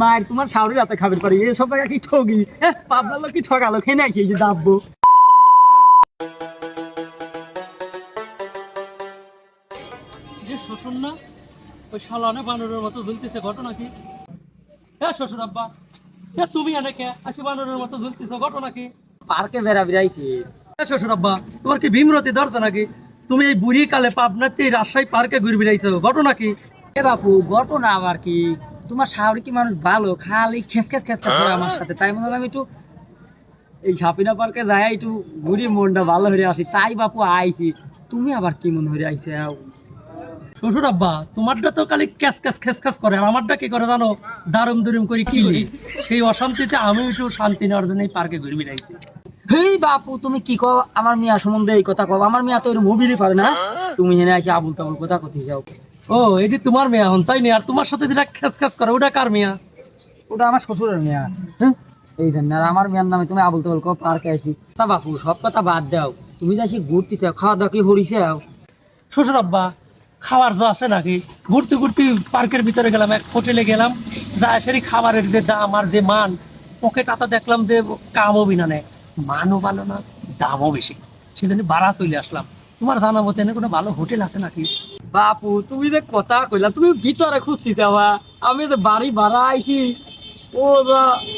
মায়ের তোমার শাওরি রাতে খাবার পারি এসব টাকা কি ঠগি? হ্যাঁ লোক কি ঠকালো খেয়ে সেই যে দাববো যে শ্বশুর না ওই শালানে বানরের মতো ঝুলতেছে ঘটনা কি? হ্যাঁ শ্বশুর আব্বা। এ তুমি এনে কে? আসি বানরের মতো ঝুলতেছে ঘটনা কি? পার্কে বেড়া বেড়াইছি। এ শ্বশুর আব্বা তোমার কি ভীমরতি ধরছে নাকি? তুমি এই বুড়ি কালে পাবনাতে রাজশাহী পার্কে ঘুরে বেড়াইছো ঘটনা কি? এ বাপু ঘটনা আবার কি? তোমার শাওরি কি মানুষ ভালো? খালি খেস খেস খেস খেস আমার সাথে। তাই মনে হলো আমি একটু এই সাপিনা পার্কে যাই একটু ঘুরি মনটা ভালো হয়ে আসি। তাই বাপু আইছি। তুমি আবার কি মনে হয়ে আইছে? শ্বশুর আব্বা তোমারটা তো খালি ক্যাস ক্যাস খেস খেস করে। আর আমারটা কি করে জানো? দারুম দুরুম করে কি সেই অশান্তিতে আমি একটু শান্তি নেওয়ার জন্য এই পার্কে ঘুরে বেড়াইছি। হেই বাপু তুমি কি কও? আমার মিয়া সম্বন্ধে এই কথা কও। আমার মিয়া তো এরকম মুভিরই পারে না। তুমি হেনে আসি আবুল তাবুল কথা কথি যাও। ও এই যে তোমার মেয়ে হন তাই নি আর তোমার সাথে যেটা খেস খেস করে ওটা কার মেয়া? ওটা আমার শ্বশুরের মেয়া। হ্যাঁ? এই জন্য আর আমার মেয়ার নামে তুমি আবুল তাবুল কও পার্কে আসি। তা বাপু সব কথা বাদ দাও। তুমি যাই ঘুরতে চাও খাওয়া দাওয়া কি হরিছাও? শ্বশুর আব্বা খাবার তো আছে নাকি? ঘুরতে ঘুরতে পার্কের ভিতরে গেলাম এক হোটেলে গেলাম যা সেটি খাবারের যে দাম আর যে মান ওকে টাতা দেখলাম যে কামও বিনা নেয় মানও ভালো না দামও বেশি। সেদিন বাড়া চলে আসলাম। তোমার জানা মতো এনে কোনো ভালো হোটেল আছে নাকি? বাপু, তুমি যে কথা কইলা, তুমি ভিতরে খুঁজতে যাওয়া আমি যে বাড়ি ভাড়া আইছি, ও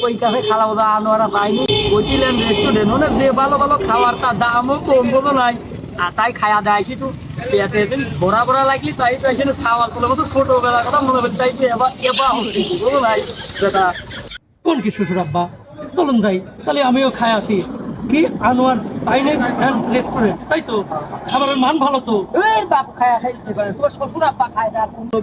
ওই কাছে খালা ওদা আনোয়ারা পাইনি হোটেল রেস্টুরেন্ট অনেক যে ভালো ভালো খাবার, তার দামও কম বলো নাই। আর তাই খায়া দেয় আইসি একটু পেটে দিন ভরা ভরা লাগলি, তাই তো এসে খাওয়ার তোলা মতো ছোটবেলার কথা মনে হবে তাই তো এবার এবার হচ্ছে বলো নাই। যেটা কোন কি শ্বশুর আব্বা? চলুন যাই, তাহলে আমিও খাই আসি। কি আনোয়ার রেস্টুরেন্ট তাই তো? খাবারের মান ভালো তো? এর বাপ, খায় খাইতে পারে। তোর শ্বশুর আপা খায় না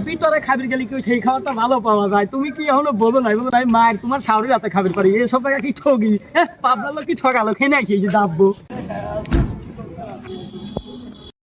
ভিতরে খাবির গেলে সেই খাবারটা ভালো পাওয়া যায়? তুমি কি এখনও বলো নাই? বলো মায়ের, তোমার শাওরি রাতে খাবির পারি। এসব জায়গা কি ঠগি? হ্যাঁ কি ঠগালো? খেয়ে নাই সেই যে দাববো